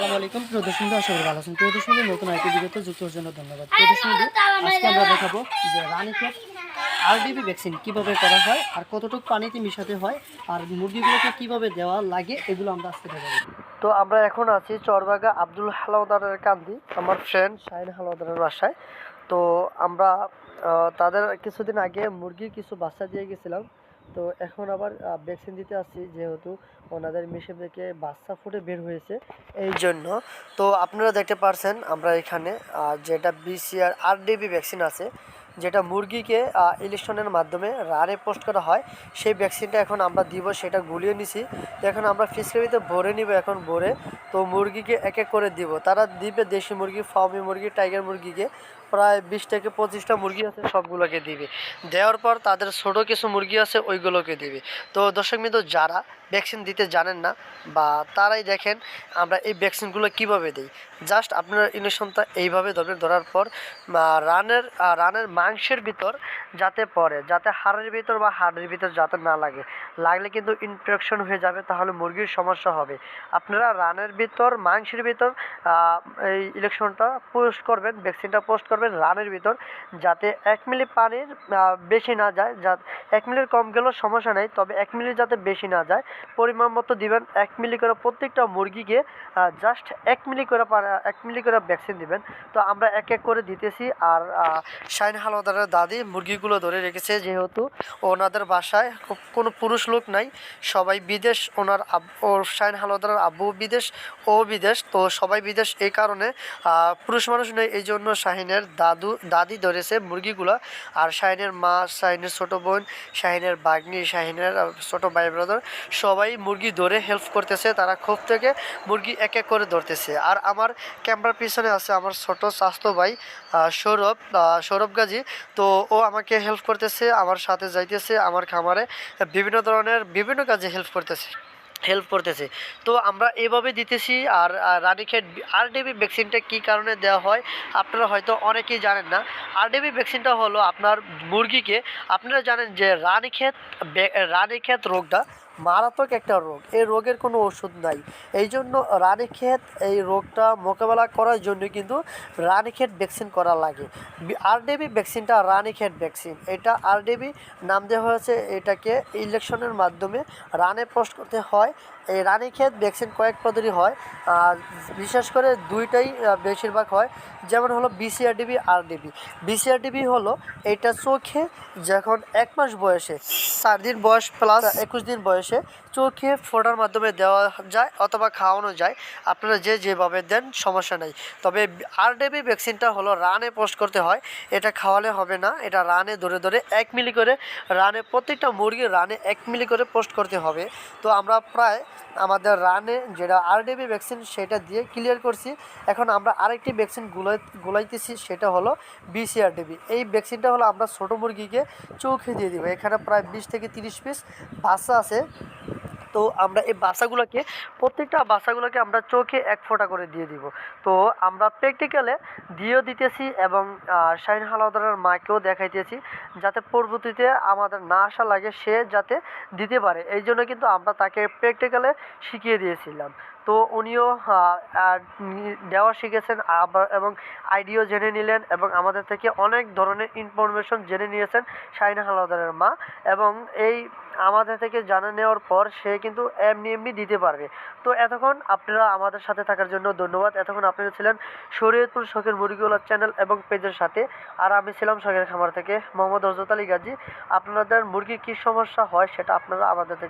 আসসালামু আলাইকুম। প্রিয় দর্শক আশা করি ভালো আছেন। প্রিয় দর্শক নতুন আরেকটি ভিডিওতে যুক্ত হওয়ার জন্য ধন্যবাদ। প্রিয় দর্শক আজকে আমরা দেখাবো যে রানীক্ষেত আরডিবি ভ্যাকসিন কীভাবে করা হয় আর কতটুকু পানিতে মিশাতে হয় আর মুরগিগুলোকে কীভাবে দেওয়া লাগে, এগুলো আমরা আজকে দেখাবো। তো আমরা এখন আছি চরবাগা আব্দুল হালাওদারের কান্দি, আমার ফ্রেন্ড শাহিন হালাওদারের বাসায়। তো আমরা তাদের কিছুদিন আগে মুরগির কিছু বাচ্চা দিয়ে গেছিলাম। তো এখন আবার ভ্যাকসিন দিতে আসছি যেহেতু ওনাদের মিশে থেকে বাচ্চা ফুটে বের হয়েছে। এই জন্য তো আপনারা দেখতে পারছেন আমরা এখানে যেটা বিসিআর আরডিবি ভ্যাকসিন আছে, যেটা মুরগিকে ইলেকশনের মাধ্যমে রানে পোস্ট করা হয়, সেই ভ্যাকসিনটা এখন আমরা দিব, সেটা গুলিয়ে নিছি। এখন আমরা ফিসকারিতে ভরে নিব এখন ভরে, তো মুরগিকে এক এক করে দিব। তারা দিবে দেশি মুরগি ফার্মি মুরগি টাইগার মুরগিকে। প্রায় বিশ থেকে পঁচিশটা মুরগি আছে, সবগুলোকে দিবে। দেওয়ার পর তাদের ছোটো কিছু মুরগি আছে, ওইগুলোকে দিবে। তো দর্শক মিত্র, যারা ভ্যাকসিন দিতে জানেন না বা তারাই দেখেন আমরা এই ভ্যাকসিনগুলো কীভাবে দিই জাস্ট আপনার ইনজেকশনটা এইভাবে ধরবেন, ধরার পর রানের রানের মাংসের ভিতর যাতে পড়ে, যাতে হাড়ের ভিতর বা হাড়ের ভিতর যাতে না লাগে। লাগলে কিন্তু ইনফেকশন হয়ে যাবে, তাহলে মুরগির সমস্যা হবে। আপনারা রানের ভিতর, মাংসের ভিতর এই ইলেকশনটা পোস্ট করবেন ভ্যাকসিনটা পোস্ট করবেন রানের ভিতর, যাতে এক মিলি পানির বেশি না যায়, যা, এক মিলির কম গেলেও সমস্যা নেই, তবে এক মিলি যাতে বেশি না যায়, পরিমাণ মতো দিবেন, এক মিলি করে প্রত্যেকটা মুরগিকে জাস্ট এক মিলি করে এক মিলি করে ভ্যাকসিন দিবেন। তো আমরা এক এক করে দিতেছি, আর শাইন হালদারের দাদি মুরগিগুলো ধরে রেখেছে, যেহেতু ওনাদের বাসায় কোনো পুরুষ লোক নাই, সবাই বিদেশ, ওনার আব- ও শাইন হালদারের আব্বু বিদেশ, ও বিদেশ, তো সবাই বিদেশ, এই কারণে পুরুষ মানুষ নেই, এই জন্য শাহিনের দাদু, দাদি ধরেছে মুরগিগুলো। আর শাহিনের মা, শাহিনের ছোট বোন, শাহিনের বাগনি শাহিনের ছোট ভাই ব্রাদার সবাই মুরগি ধরে হেল্প করতেছে তারা খোপ থেকে মুরগি এক এক করে ধরতেছে। আর আমার ক্যামেরার পিছনে আছে আমার ছোট স্বাস্থ্য ভাই সৌরভ সৌরভ গাজী। তো ও আমাকে হেল্প করতেছে, আমার সাথে যাইতেছে, আমার খামারে বিভিন্ন ধরনের বিভিন্ন কাজে হেল্প করতেছে। হেল্প করতেছে। তো আমরা এভাবে দিতেছি আর রানীক্ষেত আরডিবি ভ্যাকসিনটা কী কারণে দেওয়া হয়, আপনারা হয়তো অনেকেই জানেন না। আরডিবি ভ্যাকসিনটা হলো আপনার মুরগিকে, আপনারা জানেন যে রানীক্ষেত রানিক্ষেত রানীক্ষেত রোগটা মারাত্মক একটা রোগ। এই রোগের কোনো ওষুধ নাই। এই জন্য রানীক্ষেত এই রোগটা মোকাবেলা করার জন্য কিন্তু রানীক্ষেত ভ্যাকসিন করা লাগে। আরডিবি ভ্যাকসিনটা রানীক্ষেত ভ্যাকসিন। এটা আরডিবি নাম দেওয়া হয়েছে, এটাকে ইলেকশনের মাধ্যমে রানে পোস্ট করতে হয়। এই রানীক্ষেত ভ্যাকসিন কয়েক পদ্ধতি হয়, আর বিশেষ করে দুইটাই বেশিরভাগ হয়। যেমন হলো বিসিআরডিবি আরডিবি বিসিআরডিবি হলো, এটা চোখে যখন এক মাস বয়সে, চার দিন বয়স প্লাস একুশ দিন বয়সে চোখে ফোটার মাধ্যমে দেওয়া যায় অথবা খাওয়ানো যায়। আপনারা যে যেভাবে দেন, সমস্যা নেই। তবে আরডিবি ভ্যাকসিনটা হলো রানে পোস্ট করতে হয়। এটা খাওয়ালে হবে না। এটা রানে ধরে ধরে এক মিলি করে রানে প্রত্যেকটা মুরগি রানে এক মিলি করে পোস্ট করতে হবে। তো আমরা প্রায় আমাদের রানে যেটা আরডিবি ভ্যাকসিন সেটা দিয়ে ক্লিয়ার করছি। এখন আমরা আরেকটি ভ্যাকসিন গুলাই, গুলাইতেছি, সেটা হলো বিসিআরডিবি এই ভ্যাকসিনটা হলো আমরা ছোটো মুরগিকে চোখে দিয়ে দিব। এখানে প্রায় বিশ থেকে তিরিশ পিস বাচ্চা আছে। তো আমরা এই বাসাগুলোকে, প্রত্যেকটা বাসাগুলোকে আমরা চোখে এক ফোঁটা করে দিয়ে দিব। তো আমরা প্র্যাকটিক্যালে দিয়েও দিতেছি এবং শাহিন হালাদারের মাকেও দেখাইতেছি যাতে পরবর্তীতে আমাদের না আসা লাগে, সে যাতে দিতে পারে। এই জন্য কিন্তু আমরা তাকে প্র্যাকটিক্যালে শিখিয়ে দিয়েছিলাম। তো উনিও দেওয়া শিখেছেন আবার এবং আইডিও জেনে নিলেন এবং আমাদের থেকে অনেক ধরনের ইনফরমেশন জেনে নিয়েছেন শাহিন হালাদারের মা এবং এই আমাদের থেকে জানা নেওয়ার পর সে কিন্তু এমনি এমনি দিতে পারবে। তো এতক্ষণ আপনারা আমাদের সাথে থাকার জন্য ধন্যবাদ। এতক্ষণ আপনারা ছিলেন শরীয়তপুর শখের মুরগিওয়ালা চ্যানেল এবং পেজের সাথে। আর আমি ছিলাম শখের খামার থেকে মোহাম্মদ হজরত আলী গাজী। আপনাদের মুরগির কী সমস্যা হয় সেটা আপনারা আমাদের থেকে